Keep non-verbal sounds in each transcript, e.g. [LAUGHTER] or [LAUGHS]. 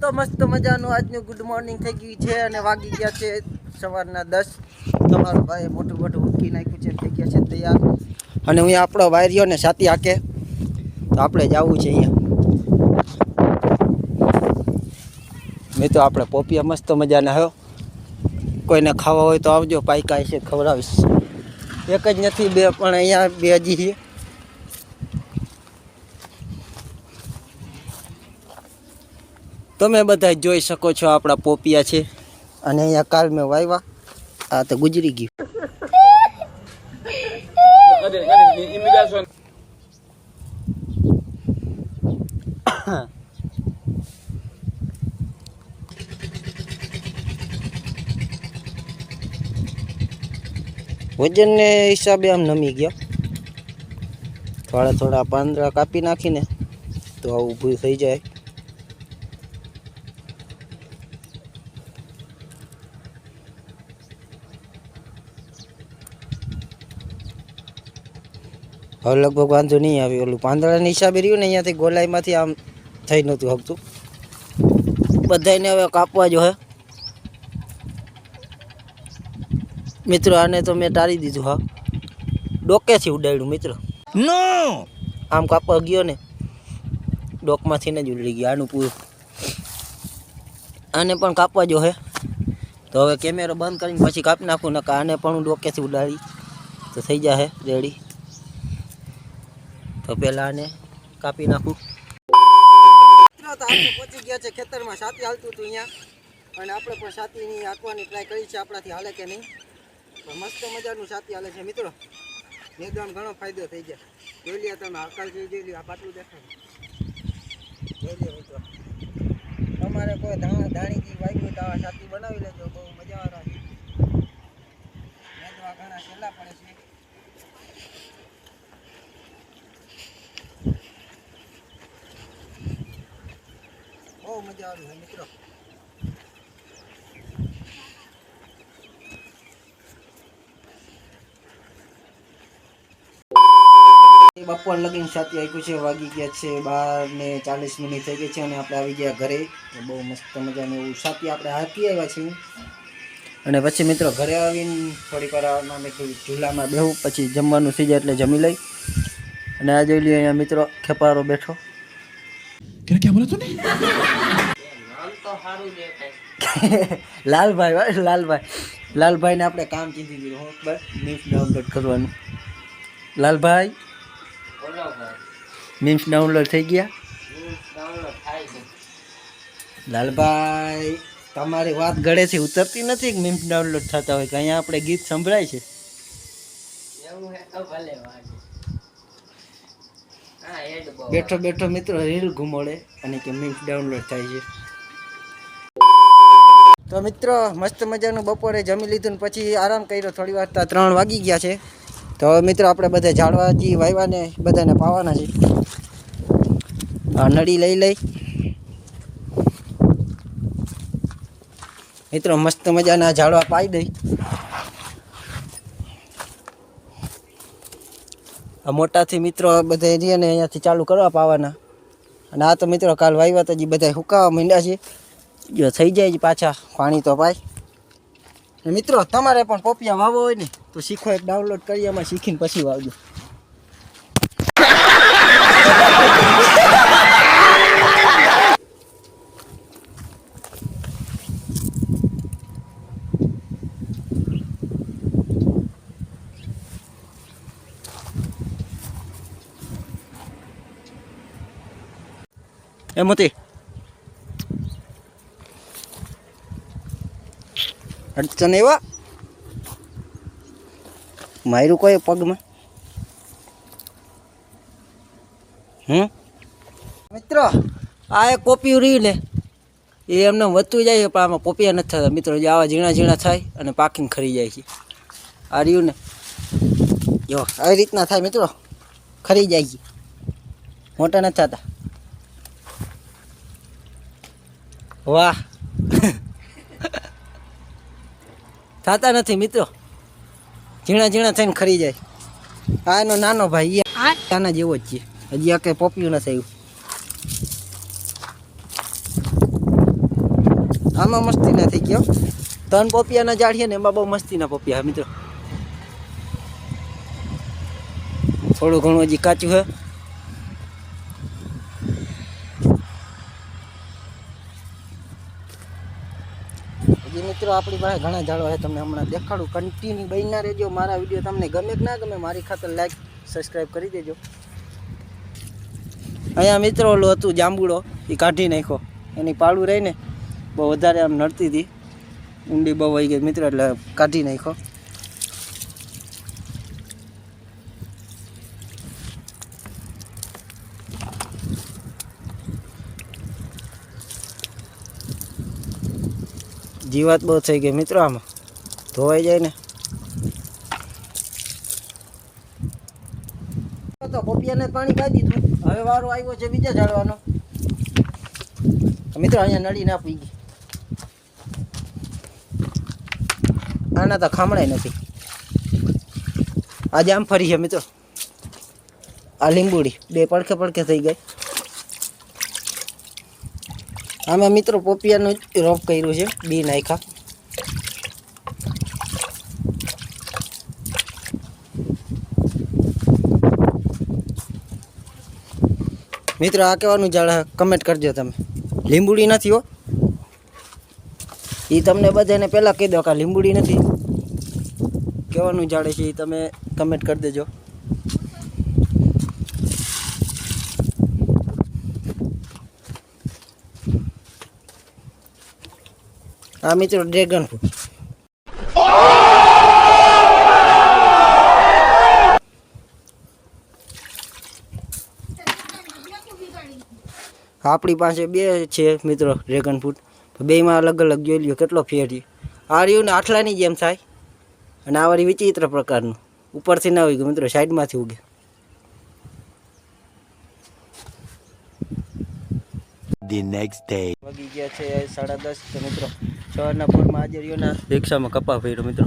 તો મસ્ત મજાનું આજનું ગુડ મોર્નિંગ થઈ ગયું છે અને વાગી ગયા છે સવારના દસ. તમારો ભાઈ મોટું મોટું મૂકી નાખ્યું છે, થઈ ગયા છે તૈયાર. અને હું આપણો વાયરીઓ ને સાથી હાકે. તો આપણે જવું છે અહીંયા. મિત્રો આપણે પોપિયા મસ્ત મજાના હો. કોઈને ખાવા હોય તો આવજો પાઈકા છે, ખવડાવીશ. એક જ નથી બે, પણ અહીંયા બે હજી છે તમે બધા જોઈ શકો છો આપણા પોપિયા છે. અને અહીંયા કાલ મેં વાવ્યા આ તો ગુજરી ગયું. વજનને હિસાબે આમ નમી ગયા. થોડા થોડા પાંદડા કાપી નાખીને તો આવું ઊભું થઈ જાય. હવે લગભગ વાંધો નહીં આવ્યો ઓલું. પાંદડાના હિસાબે રહ્યું ને અહીંયાથી ગોલાઈમાંથી આમ થઈ નહોતું હકતું બધાને હવે કાપવા જો હે મિત્રો આને તો મેં ટાળી દીધું હા. ડોકેથી ઉડાડ્યું મિત્રો. નો! આમ કાપવા ગયો ને ડોકમાંથી ને જ ઉડી ગયા આનું પૂરું. આને પણ કાપવા જો હે તો હવે કેમેરો બંધ કરીને પછી કાપી નાખું નકા આને પણ હું ડોકેથી ઉડાડી. તો થઈ જશે રેડી. તો પહેલાં આને કાપી નાખું. પહોંચી ગયા છે ખેતરમાં. સાથી હાલતું હતું અહીંયા. અને આપણે પણ સાતીની હાંકવાની ટ્રાય કરી છે. આપણાથી હાલે કે નહીં? પણ મસ્ત મજાનું સાથી હાલે છે મિત્રો. નિદાન ઘણો ફાયદો થઈ ગયા. જોઈ લે તમે, હકાલ જોઈ લ્યો, આ પાટલું દેખાય જોઈ લે મિત્રો. તમારે કોઈ ધાણા ધાણીથી વાગ્યું તો સાથી બનાવી લેજો. બહુ મજા આવે. મેદવા ઘણા છેલ્લા પડે છે. બહુ મજા આવી છે મિત્રો. બપોર લગીન સાથી આપ્યું છે વાગી ગયા છે બાર ને ચાલીસ મિનિટ થઈ ગઈ છે અને આપણે આવી ગયા ઘરે. બહુ મસ્ત મજાનું એવું સાથી આપણે હાથી આવ્યા છીએ. અને પછી મિત્રો ઘરે આવીને થોડીક વારમાં મેં ચૂલામાં બેહું પછી જમવાનું થઈ જાય એટલે જમી લઈ. અને આ જોઈ લઈએ અહીંયા મિત્રો ખેપારો બેઠો. ક્યાં બોલા તું [LAUGHS] લાલભાઈ લાલભાઈ. લાલભાઈને આપણે કામ કીધી દીધું હું બસ મીમ્સ ડાઉનલોડ કરવાનું. લાલભાઈ? મીમ્સ ડાઉનલોડ થઈ ગયા? લાલભાઈ તમારી વાત ગળેથી ઉતરતી નથી કે મીમ્સ ડાઉનલોડ થતા હોય કે અહીંયા આપણે ગીત સંભળાય છે? બેઠો બેઠો મિત્રો રીલ ઘુમોડે અને કે મીમ્સ ડાઉનલોડ થાય છે. તો મિત્રો, મસ્ત મજાનું બપોરે જમી લીધું ને પછી આરામ કર્યો. થોડી વાર ત્યાં ત્રણ વાગી ગયા છે. તો હવે મિત્રો, આપણે બધા ઝાડવા જે વાવ્યા બધાને પાવાના છે. નળી લઈ લઈ. મિત્રો, મસ્ત મજાના ઝાડવા પાઈ દઈ. મોટાથી મિત્રો બધા એરિયાને અહીંયાથી ચાલુ કરવા પાવાના. અને આ તો મિત્રો, કાલ વાવ્યા તો જે બધા હુકાવા માંડ્યા છે. જો થઈ જાય છે પાછા પાણી તો પાય મિત્રો, તમારે પણ પોપિયા વાવો હોય ને, તો શીખો એક ડાઉનલોડ કરી એમાં શીખીને પછી વાવજો. એ મોતી અડચણ એવા? માર્યું કોઈ પગમાં? હમ? મિત્રો, આ એક કોપી રહ્યું ને એ એમને વધતું જાય, પણ આમાં પોપિયા નથી થતા. મિત્રો, જે આવા ઝીણા ઝીણા થાય અને પાકીને ખરી જાય છે. આ રહ્યું ને. જો આવી રીતના થાય મિત્રો. ખરી જાય છે. મોટા નથી થતા. વાહ. થતા નથી મિત્રો. ઝીણા ઝીણા થઈને ખરી જાય. આ એનો નાનો ભાઈ આના જેવો જ છે. હજી આ કંઈ પોપ્યું નથી આવ્યું. આમાં મસ્તી ના થઈ ગયો ત્રણ પોપિયાના ઝાડ છે ને એમાં બહુ મસ્તીના પોપિયા મિત્રો. થોડું ઘણું હજી કાચું છે મિત્રો, આપણી પાસે ઘણા ઝાડવા છે, તમને હમણાં દેખાડું. કન્ટિન્યુ બનીના રહેજો. મારા વીડિયો તમને ગમે કે ના ગમે, મારી ખાતર લાઈક સબસ્ક્રાઈબ કરી દેજો. અહીંયા મિત્રો ઓલું હતું જાંબુડો, એ કાઢી નાખ્યો. એની પાળું રહીને બહુ વધારે આમ નડતી હતી. ઊંડી બહુ વહી ગઈ મિત્રો, એટલે કાઢી નાખ્યો. જીવાત બહુ થઈ ગઈ મિત્રો આમાં. ધોવાઈ જાય ને. તો પોપિયાને પાણી કાઢી દીધું. હવે વારો આવ્યો છે બીજા ઝાડવાનો. મિત્રો અહીંયા નળી ના પી ગઈ. આના તો ખામણાય નથી. આજે આમ ફરી છે મિત્રો. આ લીંબુડી. બે પડખે પડખે થઈ ગઈ. આમાં મિત્રો પોપિયાનું જ રોપ કર્યું છે, બી નાખ્યા. મિત્રો, આ કહેવાનું ઝાડ કમેન્ટ કરજો તમે. લીંબુડી નથી હો. એ તમને બધાને પહેલાં કહી દો કે લીંબુડી નથી. કહેવાનું ઝાડ છે એ તમે કમેન્ટ કરી દેજો. આ મિત્રો ડ્રેગન ફ્રૂટ આપણી પાસે બે છે મિત્રો ડ્રેગન ફ્રૂટ બેમાં અલગ અલગ જોઈ લ્યો કેટલો ફેર છે. આ રહ્યું ને આટલાની જેમ થાય અને આ વળી વિચિત્ર પ્રકારનું. ઉપરથી ના ઉગ્યું મિત્રો સાઈડમાંથી ઉગે. The next day. વાગી ગયા છે સાડા દસ તો મિત્રો. સવારના પોરમાં આજે રહ્યોના રિક્ષામાં કપા ફેર્યો મિત્રો.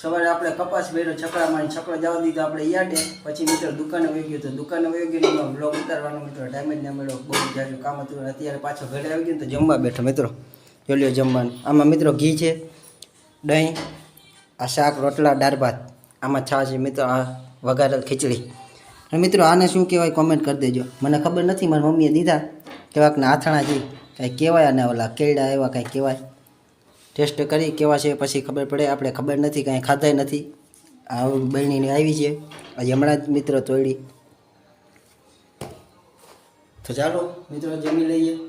સવારે આપણે કપાસ ભર્યો છકડામાં છકડો જવા દીધો, આપણે યાડે પછી મિત્રો દુકાને વહી ગયો તો દુકાને વહી ગયો એમાં બ્લોગ ઉતારવાનો મિત્રો. ટાઈમ જ ના મળ્યો બહુ જાજુ કામ હતું, અત્યારે પાછો ઘરે આવી ગયો તો જમવા બેઠો મિત્રો. જોલ્યો જમવાનું. આમાં મિત્રો ઘી છે, દહીં, આ શાક, રોટલા, દાળ ભાત. આમાં છાશ મિત્રો આ વઘારેલ ખીચડી. મિત્રો, આને શું કહેવાય કોમેન્ટ કરી દેજો. મને ખબર નથી, મારી મમ્મીએ દીધા. કેવાક ને, આથાણા છે કાંઈ કહેવાય અને ઓલા કેળા એવા કાંઈ કહેવાય. ટેસ્ટ કરી, કેવા છે, પછી ખબર પડે. આપણે ખબર નથી, કાંઈ ખાધાય નથી. આ બહેણીને આવી છે. આજે હમણાં જ મિત્રો તોડી. તો ચાલો, મિત્રો જમી લઈએ.